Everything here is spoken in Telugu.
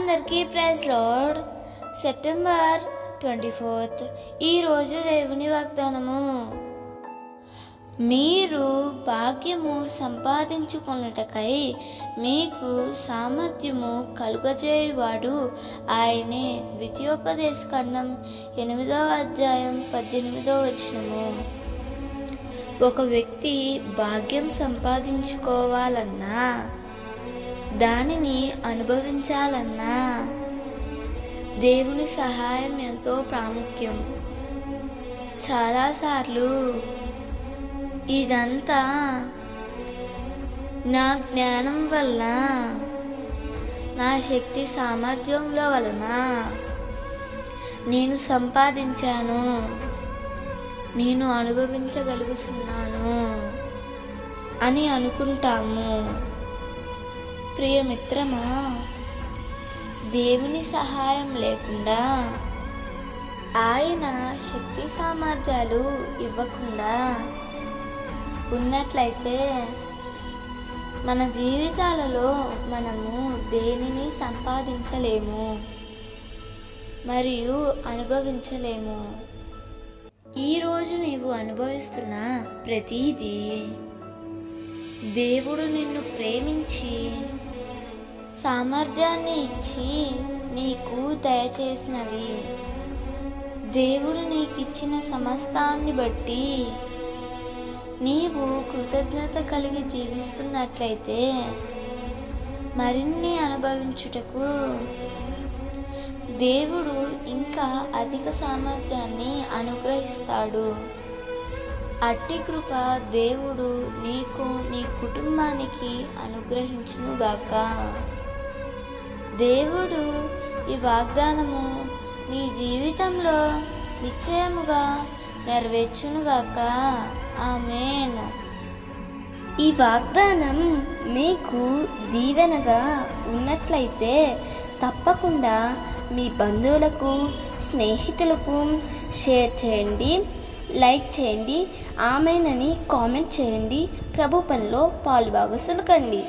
అందరికీ praise lord September twenty fourth ఈరోజు దేవుని వాగ్దానము. మీరు భాగ్యము సంపాదించుకొనుటకై మీకు సామర్థ్యము కలుగజేయువాడు ఆయనే. ద్వితీయోపదేశ ఖండం ఎనిమిదవ అధ్యాయం పద్దెనిమిదవ వచనము. ఒక వ్యక్తి భాగ్యం సంపాదించుకోవాలన్నా దానిని అనుభవించాలన్నా దేవుని సహాయం ఎంతో ప్రాముఖ్యం. చాలాసార్లు ఇదంతా నా జ్ఞానం వల్ల నా శక్తి సామర్థ్యంలో వలన నేను సంపాదించాను. నేను అనుభవించగలుగుతున్నాను అని అనుకుంటాము. ప్రియమిత్రమా దేవుని సహాయం లేకుండా ఆయన శక్తి సామర్థ్యాలు ఇవ్వకుండా ఉన్నట్లయితే మన జీవితాలలో మనము దేనిని సంపాదించలేము మరియు అనుభవించలేము. ఈరోజు నీవు అనుభవిస్తున్న ప్రతీదీ దేవుడు నిన్ను ప్రేమించి సామర్థ్యాన్ని ఇచ్చి నీకు దయచేసినవి. దేవుడు నీకు ఇచ్చిన సమస్తాన్ని బట్టి నీవు కృతజ్ఞత కలిగి జీవిస్తున్నట్లయితే మరిన్ని అనుభవించుటకు దేవుడు ఇంకా అధిక సామర్థ్యాన్ని అనుగ్రహిస్తాడు. అట్టి కృప దేవుడు నీకు నీ కుటుంబానికి అనుగ్రహించునుగాక. దేవుడు ఈ వాగ్దానము మీ జీవితంలో నిశ్చయముగా నెరవేర్చునుగాక. ఆమెన్. ఈ వాగ్దానం మీకు దీవెనగా ఉన్నట్లయితే తప్పకుండా మీ బంధువులకు స్నేహితులకు షేర్ చేయండి. లైక్ చేయండి ఆమెనని కామెంట్ చేయండి ప్రభు పనిలో పాలుభాగసులు కండి